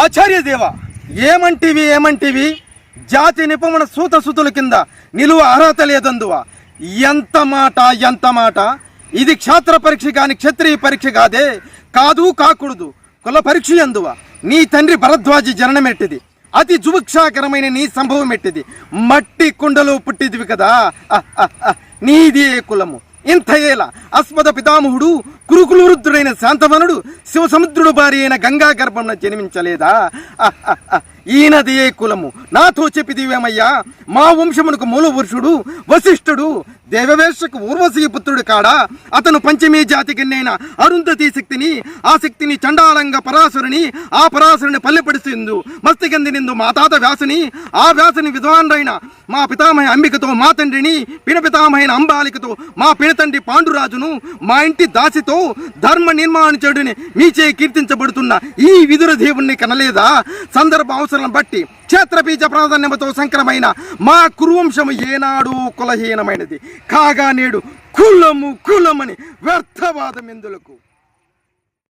ఆచార్య దేవ ఏమంటివి ఏమంటివి? జాతి నిపుణ సూత సుతుల కింద నిలువ అర్హత లేదందువా? ఎంత మాట ఎంత మాట? ఇది క్షాత్ర పరీక్ష కాని క్షత్రియ పరీక్ష కాదే కాదు కాకూడదు. కుల పరీక్ష ఎందువ? నీ తండ్రి భరద్వాజి జననమెట్టిది అతి జుభుక్షాకరమైన నీ సంభవం ఎట్టిది? మట్టి కుండలో పుట్టిదివి కదా. నీదే కులము? ఇంత ఏల అస్మద పితామహుడు కురుకులు వృద్ధుడైన శాంతవనుడు శివసముద్రుడు భార్య అయిన గంగా గర్భంలో జన్మించలేదా ఈయనది ఏ కులము. నాతో చెప్పిదివేమయ్యా మా వంశమునకు మూల పురుషుడు వశిష్ఠుడు దేవవేశకు ఊర్వశీ పుత్రుడు కాడా. అతను పంచమీ జాతికి గిన్నైన అరుంధతి శక్తిని ఆ శక్తిని చండాలంగా పరాశురుని ఆ పరాశురుని పల్లెపడిసిందు. మస్తికందినిందు మా తాత వ్యాసుని ఆ వ్యాసుని విద్వాన్రైన మా పితామహ అంబికతో మా తండ్రిని పినపితామహైన అంబాలికతో మా పినతండ్రి పాండురాజును మా ఇంటి దాసితో ధర్మ నిర్మాణించుడిని మీచే కీర్తించబడుతున్న ఈ విదుర దేవుణ్ణి కనలేదా? సందర్భ అవసరం బట్టి క్షేత్రబీజ ప్రాధాన్యమతో సంకరమైన మా కురువంశము ఏనాడు కులహీనమైనది. కాగా నేడు కులము కులమని వ్యర్థవాదం ఎందులకు